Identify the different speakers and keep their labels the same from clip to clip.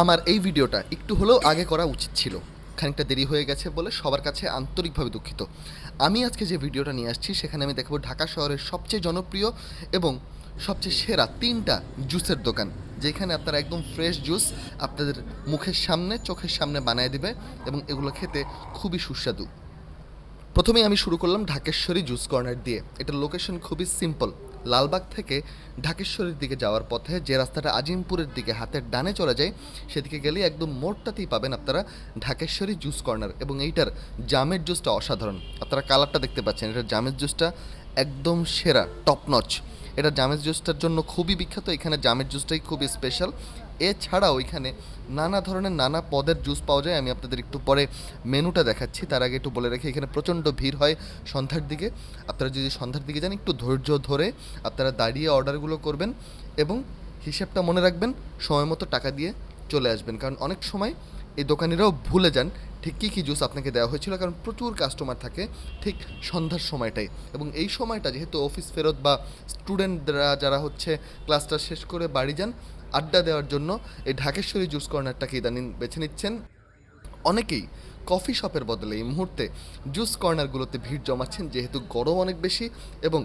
Speaker 1: আমার এই ভিডিওটা একটু হলেও আগে করা উচিত ছিল। খানিকটা দেরি হয়ে গেছে বলে সবার কাছে আন্তরিকভাবে দুঃখিত। আমি আজকে যে ভিডিওটা নিয়ে আসছি, সেখানে আমি দেখাবো ঢাকা শহরের সবচেয়ে জনপ্রিয় এবং সবচেয়ে সেরা তিনটা জুসের দোকান, যেখানে আপনারা একদম ফ্রেশ জুস আপনাদের মুখের সামনে, চোখের সামনে বানিয়ে দিবে এবং এগুলো খেতে খুবই সুস্বাদু। প্রথমেই আমি শুরু করলাম ঢাকেশ্বরী জুস কর্নার দিয়ে। এটার লোকেশন খুবই সিম্পল লালবাগ থেকে ঢাকেশ্বরীর দিকে যাওয়ার পথে যে রাস্তাটা আজিমপুরের দিকে হাতের ডানে চলে যায়, সেদিকে গেলে একদম মোড়টাতেই পাবেন আপনারা ঢাকেশ্বরী জুস কর্নার এবং এইটার জামের জুসটা অসাধারণ। আপনারা কালারটা দেখতে পাচ্ছেন, এটার জামের জুসটা একদম সেরা টপ নচ এটা জামের জুসটার জন্য খুবই বিখ্যাত, এখানে জামের জুসটাই খুবই স্পেশাল এছাড়াও এখানে নানা ধরনের নানা পদের জুস পাওয়া যায়। আমি আপনাদের একটু পরে মেনুটা দেখাচ্ছি। তার আগে একটু বলে রাখি, এখানে প্রচণ্ড ভিড় হয় সন্ধ্যার দিকে। আপনারা যদি সন্ধ্যার দিকে যান, একটু ধৈর্য ধরে আপনারা দাঁড়িয়ে অর্ডারগুলো করবেন এবং হিসেবটা মনে রাখবেন, সময় মতো টাকা দিয়ে চলে আসবেন। কারণ অনেক সময় এই দোকানিরাও ভুলে যান ঠিক কী কী জুস আপনাকে দেওয়া হয়েছিল, কারণ প্রচুর কাস্টমার থাকে ঠিক সন্ধ্যার সময়টাই এবং এই সময়টা যেহেতু অফিস ফেরত বা স্টুডেন্টরা যারা হচ্ছে ক্লাসটা শেষ করে বাড়ি যান আড্ডা দেওয়ার জন্য এই ঢাকেশ্বরী জুস কর্নারটাকে ইদানিং বেছে নিচ্ছেন? অনেকেই কফি শপের বদলে এই মুহূর্তে জুস কর্নারগুলোতে ভিড় জমাচ্ছেন, যেহেতু গরম অনেক বেশি এবং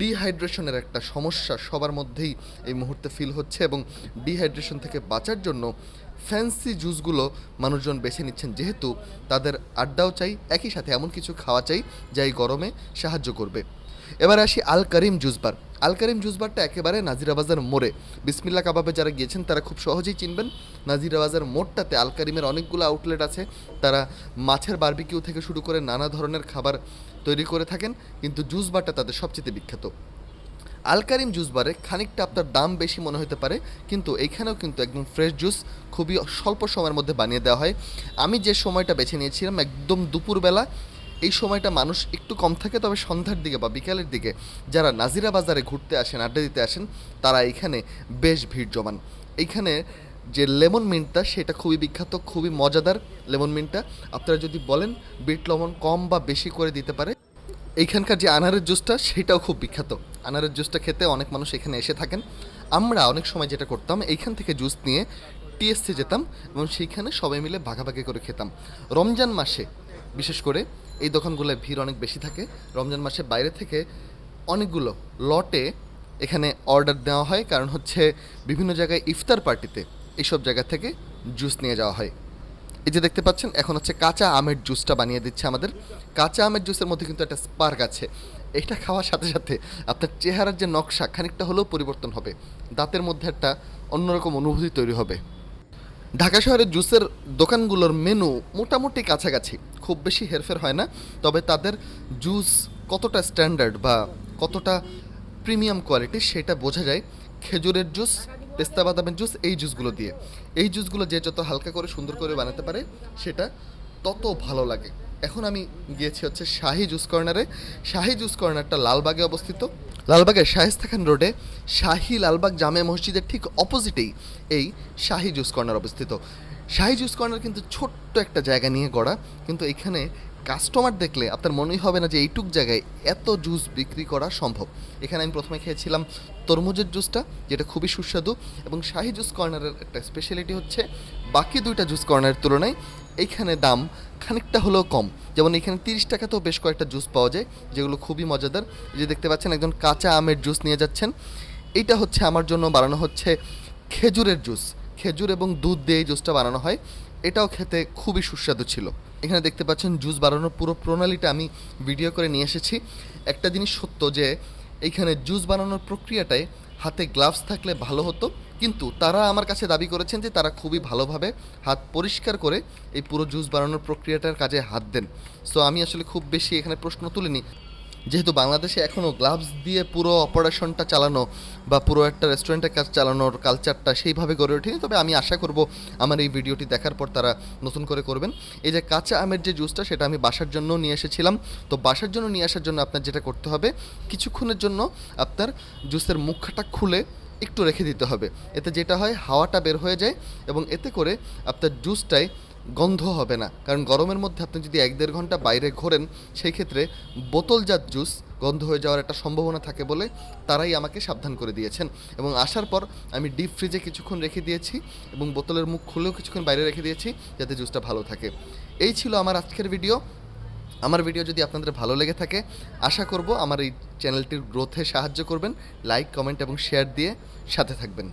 Speaker 1: ডিহাইড্রেশনের একটা সমস্যা সবার মধ্যেই এই মুহূর্তে ফিল হচ্ছে এবং ডিহাইড্রেশন থেকে বাঁচার জন্য ফ্যান্সি জুসগুলো মানুষজন বেছে নিচ্ছেন, যেহেতু তাদের আড্ডাও চাই, একই সাথে এমন কিছু খাওয়া চাই যা এই গরমে সাহায্য করবে। এবার আসি আল করিম জুস বার। আল করিম জুস বারটা একেবারে নাজিরাবাজার মোড়ে। বিসমিল্লা কাবাবে যারা গিয়েছেন, তারা খুব সহজেই চিনবেন। নাজিরাবাজার মোড়টাতে আল করিমের অনেকগুলো আউটলেট আছে। তারা মাছের বার্বিকিউ থেকে শুরু করে নানা ধরনের খাবার তৈরি করে থাকেন, কিন্তু জুস বারটা তাদের সবচেয়ে বিখ্যাত। আলকারিম জুস বারে খানিকটা আপনার দাম বেশি মনে হতে পারে, কিন্তু এইখানেও কিন্তু একদম ফ্রেশ জুস খুবই স্বল্প সময়ের মধ্যে বানিয়ে দেওয়া হয়। আমি যে সময়টা বেছে নিয়েছিলাম, একদম দুপুরবেলা এই সময়টা মানুষ একটু কম থাকে, তবে সন্ধ্যার দিকে বা বিকালের দিকে যারা নাজিরা বাজারে ঘুরতে আসেন, আড্ডা দিতে আসেন, তারা এখানে বেশ ভিড় জমান। এইখানে যে লেমন মিন্টটা, সেটা খুবই বিখ্যাত, খুবই মজাদার লেমন মিন্টটা। আপনারা যদি বলেন বিট লবণ কম বা বেশি করে দিতে পারে, এইখানকার যে আনারের জুসটা, সেটাও খুব বিখ্যাত। আনারের জুসটা খেতে অনেক মানুষ এখানে এসে থাকেন। আমরা অনেক সময় যেটা করতাম, এইখান থেকে জুস নিয়ে টিএসসি যেতাম এবং সেইখানে সবাই মিলে ভাগাভাগি করে খেতাম। রমজান মাসে, বিশেষ করে এই দোকানগুলোয় ভিড় অনেক বেশি থাকে। রমজান মাসে বাইরে থেকে অনেকগুলো লটে এখানে অর্ডার দেওয়া হয়। কারণ হচ্ছে বিভিন্ন জায়গায় ইফতার পার্টিতে এইসব জায়গা থেকে জুস নিয়ে যাওয়া হয়। এই যে দেখতে পাচ্ছেন, এখন হচ্ছে কাঁচা আমের জুসটা বানিয়ে দিচ্ছে আমাদের। কাঁচা আমের জুসের মধ্যে কিন্তু একটা স্পার্ক আছে। এটা খাওয়ার সাথে সাথে আপনার চেহারার যে নকশা খানিকটা হলেও পরিবর্তন হবে। দাঁতের মধ্যে একটা অন্যরকম অনুভূতি তৈরি হবে। ঢাকা শহরের জুসের দোকানগুলোর মেনু মোটামুটি কাছাকাছি। খুব বেশি হেরফের হয় না, তবে তাদের জুস কতটা স্ট্যান্ডার্ড বা কতটা প্রিমিয়াম কোয়ালিটি সেটা বোঝা যায়। খেজুরের জুস, পেস্তা বাদামের জুস, এই জুসগুলো দিয়ে। এই জুসগুলো যে যত হালকা করে সুন্দর করে বানাতে পারে, সেটা তত ভালো লাগে। এখন আমি গিয়েছি হচ্ছে শাহি জুস কর্নারে। শাহি জুস কর্নারটা লালবাগে অবস্থিত। লালবাগের শায়েস্তা খান রোডে শাহি লালবাগ জামে মসজিদের ঠিক অপোজিটেই এই শাহি জুস কর্নার অবস্থিত। শাহি জুস কর্নার কিন্তু ছোট্ট একটা জায়গা নিয়ে গড়া, কিন্তু এখানে কাস্টমার দেখলে আপনার মনেই হবে না যে এইটুক জায়গায় এত জুস বিক্রি করা সম্ভব। এখানে আমি প্রথমে খেয়েছিলাম তরমুজের জুসটা যেটা খুবই সুস্বাদু এবং শাহি জুস কর্নারের একটা স্পেশালিটি হচ্ছে বাকি দুইটা জুস কর্নারের তুলনায় এইখানে দাম খানিকটা হলেও কম। যেমন এখানে তিরিশ টাকাতেও বেশ কয়েকটা জুস পাওয়া যায়, যেগুলো খুবই মজাদার। যে দেখতে পাচ্ছেন একজন কাঁচা আমের জুস নিয়ে যাচ্ছেন। এইটা হচ্ছে আমার জন্য বানানো হচ্ছে খেজুরের জুস খেজুর এবং দুধ দিয়ে এই জুসটা বানানো হয়। এটাও খেতে খুবই সুস্বাদু ছিল। এখানে দেখতে পাচ্ছেন জুস বানানোর পুরো প্রণালীটা আমি ভিডিও করে নিয়ে এসেছি। একটা জিনিস সত্য যে, এইখানে জুস বানানোর প্রক্রিয়াটায় হাতে গ্লাভস থাকলে ভালো হতো, কিন্তু তারা আমার কাছে দাবি করেছেন যে তারা খুবই ভালোভাবে হাত পরিষ্কার করে এই পুরো জুস বানানোর প্রক্রিয়াটার কাজে হাত দেন। সো আমি আসলে খুব বেশি এখানে প্রশ্ন তুলিনি। যেহেতু বাংলাদেশে এখনও গ্লাভস দিয়ে পুরো অপারেশনটা চালানো বা পুরো একটা রেস্টুরেন্টের কাজ চালানোর কালচারটা সেইভাবে গড়ে ওঠেনি, তবে আমি আশা করব আমার এই ভিডিওটি দেখার পর তারা নতুন করে করবেন। এই যে কাঁচা আমের যে জুসটা সেটা আমি বাসার জন্য নিয়ে এসেছিলাম। তো বাসার জন্য নিয়ে আসার জন্য আপনার যেটা করতে হবে, কিছুক্ষণের জন্য আপনার জুসের মুখটা খুলে একটু রেখে দিতে হবে। এতে যেটা হয়, হাওয়াটা বের হয়ে যায় এবং এতে করে আপনার জুসটায় গন্ধ হবে না। কারণ গরমের মধ্যে আপনি যদি এক দেড় ঘণ্টা বাইরে ঘোরেন, সেই ক্ষেত্রে বোতলজাত জুস গন্ধ হয়ে যাওয়ার একটা সম্ভাবনা থাকে বলে তারাই আমাকে সাবধান করে দিয়েছেন। এবং আসার পর আমি ডিপ ফ্রিজে কিছুক্ষণ রেখে দিয়েছি এবং বোতলের মুখ খুলেও কিছুক্ষণ বাইরে রেখে দিয়েছি যাতে জুসটা ভালো থাকে। এই ছিল আমার আজকের ভিডিও। আমার ভিডিও যদি আপনাদের ভালো লেগে থাকে, আশা করব আমার এই চ্যানেলটির গ্রোথে সাহায্য করবেন। লাইক, কমেন্ট এবং শেয়ার দিয়ে সাথে থাকবেন।